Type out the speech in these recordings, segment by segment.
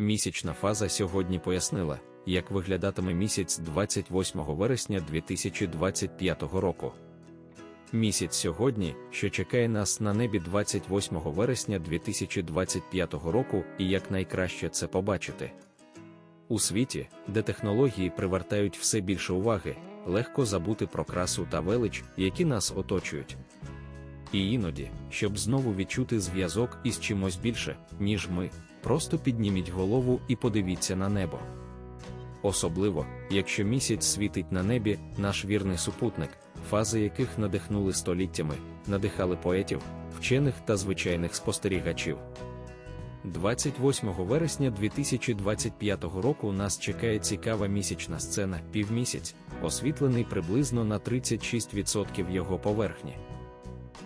Місячна фаза сьогодні пояснила, як виглядатиме місяць 28 вересня 2025 року. Місяць сьогодні, що чекає нас на небі 28 вересня 2025 року, і як найкраще це побачити. У світі, де технології привертають все більше уваги, легко забути про красу та велич, які нас оточують. І іноді, щоб знову відчути зв'язок із чимось більше, ніж ми, просто підніміть голову і подивіться на небо. Особливо, якщо місяць світить на небі, наш вірний супутник, фази яких надихнули століттями, надихали поетів, вчених та звичайних спостерігачів. 28 вересня 2025 року нас чекає цікава місячна сцена півмісяць, освітлений приблизно на 36% його поверхні.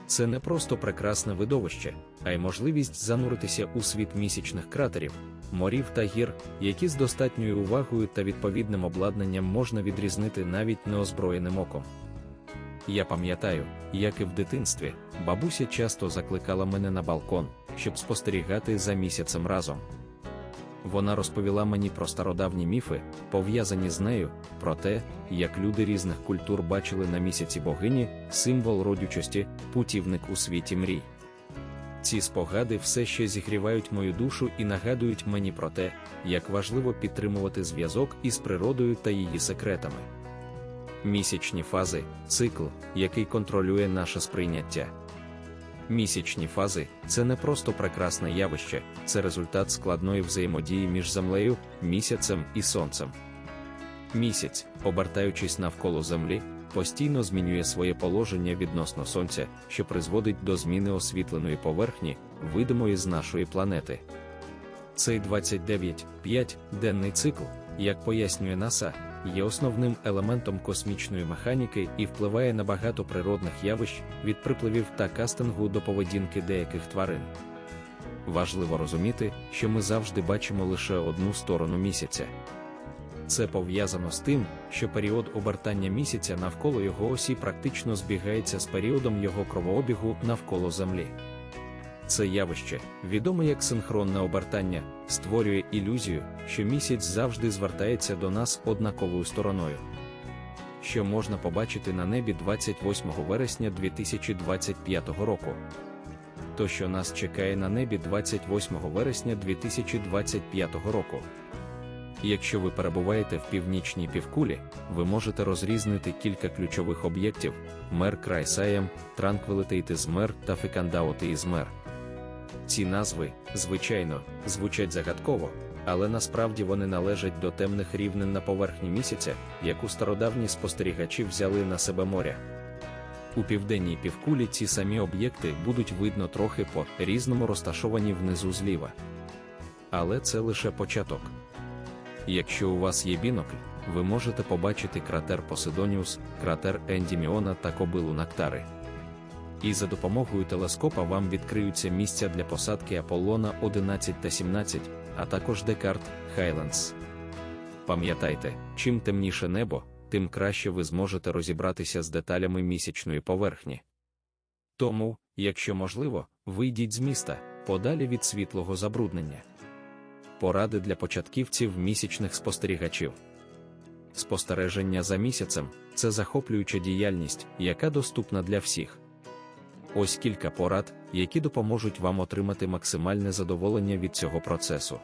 Це не просто прекрасне видовище, а й можливість зануритися у світ місячних кратерів, морів та гір, які з достатньою увагою та відповідним обладнанням можна відрізнити навіть неозброєним оком. Я пам'ятаю, як і в дитинстві, бабуся часто закликала мене на балкон, щоб спостерігати за місяцем разом. Вона розповіла мені про стародавні міфи, пов'язані з нею, про те, як люди різних культур бачили на місяці богині символ родючості, путівник у світі мрій. Ці спогади все ще зігрівають мою душу і нагадують мені про те, як важливо підтримувати зв'язок із природою та її секретами. Місячні фази цикл, який контролює наше сприйняття. Місячні фази це не просто прекрасне явище, це результат складної взаємодії між землею, місяцем і сонцем. Місяць, обертаючись навколо Землі, постійно змінює своє положення відносно Сонця, що призводить до зміни освітленої поверхні, видимої з нашої планети. Цей 29-5 денний цикл, як пояснює НАСА, є основним елементом космічної механіки і впливає на багато природних явищ від припливів та кастингу до поведінки деяких тварин. Важливо розуміти, що ми завжди бачимо лише одну сторону місяця. Це пов'язано з тим, що період обертання місяця навколо його осі практично збігається з періодом його кровообігу навколо Землі. Це явище, відоме як синхронне обертання, створює ілюзію, що місяць завжди звертається до нас однаковою стороною. Що можна побачити на небі 28 вересня 2025 року. То, що нас чекає на небі 28 вересня 2025 року. Якщо ви перебуваєте в північній півкулі, ви можете розрізнити кілька ключових об'єктів: мер Крайсаєм, Транквилитейтизмер та Фекандаотеїзмер. Ці назви, звичайно, звучать загадково, але насправді вони належать до темних рівнин на поверхні місяця, яку стародавні спостерігачі взяли на себе моря. У південній півкулі ці самі об'єкти будуть видно трохи по різному розташовані внизу зліва. Але це лише початок. Якщо у вас є бінокль, ви можете побачити кратер Поседоніус, кратер Ендіміона та кобилу Нактари. І за допомогою телескопа вам відкриються місця для посадки Аполлона 11 та 17, а також Декарт Хайлендс. Пам'ятайте, чим темніше небо, тим краще ви зможете розібратися з деталями місячної поверхні. Тому, якщо можливо, вийдіть з міста подалі від світлого забруднення. Поради для початківців місячних спостерігачів. Спостереження за місяцем це захоплююча діяльність, яка доступна для всіх. Ось кілька порад, які допоможуть вам отримати максимальне задоволення від цього процесу.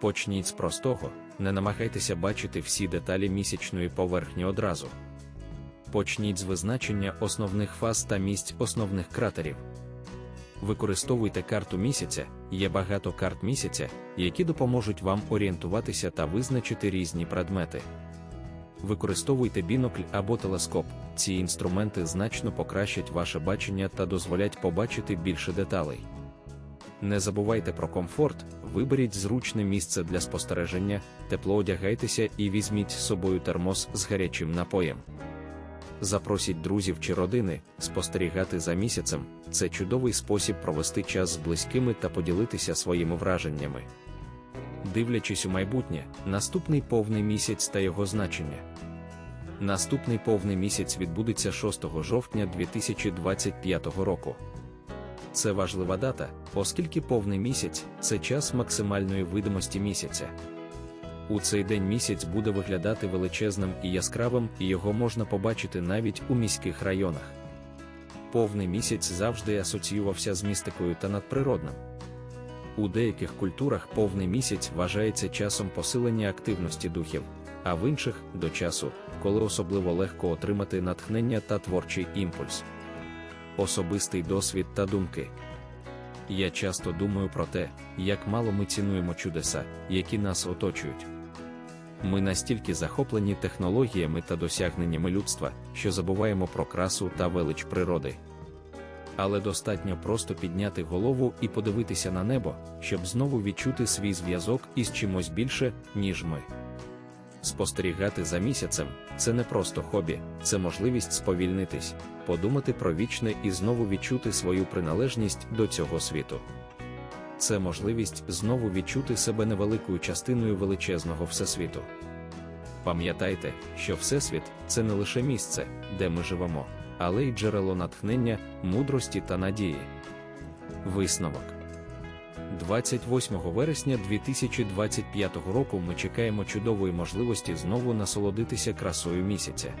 Почніть з простого, не намагайтеся бачити всі деталі місячної поверхні одразу. Почніть з визначення основних фаз та місць основних кратерів. Використовуйте карту місяця, є багато карт місяця, які допоможуть вам орієнтуватися та визначити різні предмети. Використовуйте бінокль або телескоп, ці інструменти значно покращать ваше бачення та дозволять побачити більше деталей. Не забувайте про комфорт, виберіть зручне місце для спостереження, тепло одягайтеся і візьміть з собою термос з гарячим напоєм. Запросіть друзів чи родини, спостерігати за місяцем це чудовий спосіб провести час з близькими та поділитися своїми враженнями. Дивлячись у майбутнє, наступний повний місяць та його значення. Наступний повний місяць відбудеться 6 жовтня 2025 року. Це важлива дата, оскільки повний місяць це час максимальної видимості місяця. У цей день місяць буде виглядати величезним і яскравим, і його можна побачити навіть у міських районах. Повний місяць завжди асоціювався з містикою та надприродним. У деяких культурах повний місяць вважається часом посилення активності духів, а в інших до часу, коли особливо легко отримати натхнення та творчий імпульс. Особистий досвід та думки. Я часто думаю про те, як мало ми цінуємо чудеса, які нас оточують. Ми настільки захоплені технологіями та досягненнями людства, що забуваємо про красу та велич природи. Але достатньо просто підняти голову і подивитися на небо, щоб знову відчути свій зв'язок із чимось більше, ніж ми. Спостерігати за місяцем це не просто хобі, це можливість сповільнитись, подумати про вічне і знову відчути свою приналежність до цього світу. Це можливість знову відчути себе невеликою частиною величезного всесвіту. Пам'ятайте, що Всесвіт це не лише місце, де ми живемо, але й джерело натхнення, мудрості та надії. Висновок 28 вересня 2025 року ми чекаємо чудової можливості знову насолодитися красою місяця.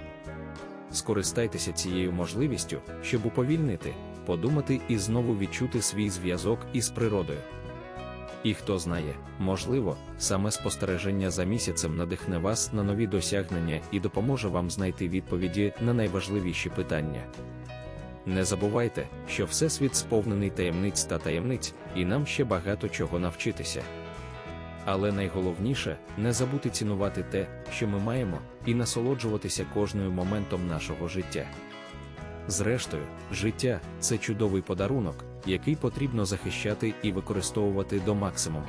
Скористайтеся цією можливістю, щоб уповільнити, подумати і знову відчути свій зв'язок із природою. І хто знає, можливо, саме спостереження за місяцем надихне вас на нові досягнення і допоможе вам знайти відповіді на найважливіші питання. Не забувайте, що Всесвіт сповнений таємниць та таємниць, і нам ще багато чого навчитися. Але найголовніше не забути цінувати те, що ми маємо, і насолоджуватися кожною моментом нашого життя. Зрештою, життя це чудовий подарунок, який потрібно захищати і використовувати до максимуму.